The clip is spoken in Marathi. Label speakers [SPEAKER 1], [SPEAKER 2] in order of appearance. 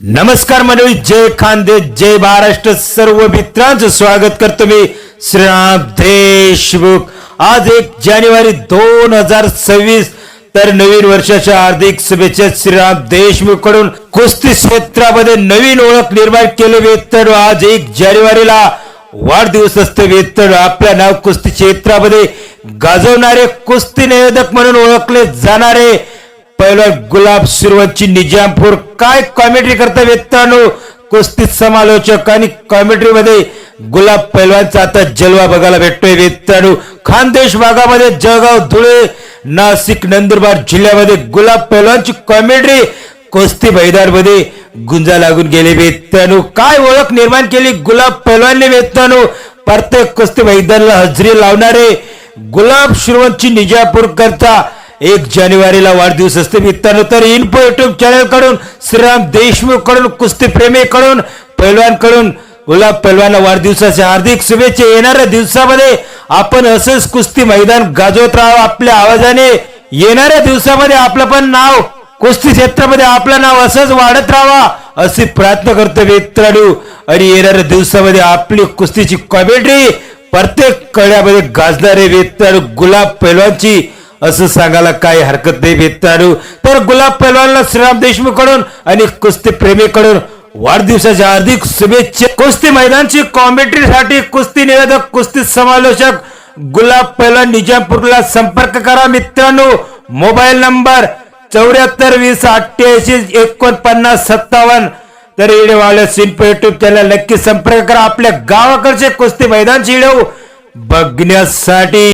[SPEAKER 1] नमस्कार मंडळी जय खांदे जय महाराष्ट्र सर्व मित्रांचं स्वागत करतो मी श्रीराम देशमुख. आज एक जानेवारी दोन हजार सव्वीस तर नवीन वर्षाच्या हार्दिक शुभेच्छा श्रीराम देशमुखकडून कुस्ती क्षेत्रामध्ये नवीन ओळख निर्माण केले वेतन. आज एक जानेवारीला वाढदिवस असते वेतन. आपल्या नाव कुस्ती क्षेत्रामध्ये गाजवणारे कुस्ती निवेदक म्हणून ओळखले जाणारे पहिला गुलाब सुरवंची निजामपूर. काय कॉमेंट्री करता वेत्तानो कुस्ती समालोचक आणि कॉमेंट्री मध्ये गुलाब पैलवानचा आता जलवा बघायला भेटतोय वेत्तानो खानदेश भागामध्ये जळगाव धुळे नाशिक नंदुरबार जिल्ह्यामध्ये गुलाब पैलवानची कॉमेंट्री कुस्ती मैदानमध्ये गुंजा लागून गेले वेत्तानो काय ओळख निर्माण केली गुलाब पैलवानने वेत्तानो प्रत्येक कुस्ती मैदानाला हजेरी लावणारे गुलाब श्रीवंतची निजापूर करता एक जानेवारीला वाढदिवस असते. मित्रांनो तर इन्फो युट्यूब चॅनलकडून श्रीराम देशमुखकडून कुस्ती प्रेमीकडून गुलाब पैलवानला वाढदिवसाच्या हार्दिक शुभेच्छा. येणाऱ्या दिवसामध्ये आपण असंच कुस्ती मैदान गाजवत राहावं आपल्या आवाजाने. येणाऱ्या दिवसामध्ये आपलं पण नाव कुस्ती क्षेत्रामध्ये आपलं नाव असंच वाढत राहावा अशी प्रार्थना करतो मित्रांनो. आणि येणाऱ्या दिवसामध्ये आपली कुस्तीची कॉमेंट्री प्रत्येक कड्यामध्ये गाजणारे वेताळू गुलाब पैलवानची असं सांगायला काही हरकत नाही वेताळू तर गुलाब पैलवानला श्रीराम देशमुखकडून आणि कुस्ती प्रेमीकडून वाढदिवसाच्या हार्दिक शुभेच्छा. कुस्ती मैदानची कॉमेंट्रीसाठी कुस्ती निवेदक कुस्ती समालोचक गुलाब पैलवान निजामपूरला संपर्क करा मित्रांनो. मोबाईल नंबर चौऱ्याहत्तर वीस अठ्ठ्याऐंशी एकोणपन्नास सत्तावन्न. तर व्हिडिओ वाले सिंप युट्यूब चॅनल नक्की संपर्क करा. आपल्या गावाकडचे कुस्ती मैदानची व्हिडिओ बघण्यासाठी.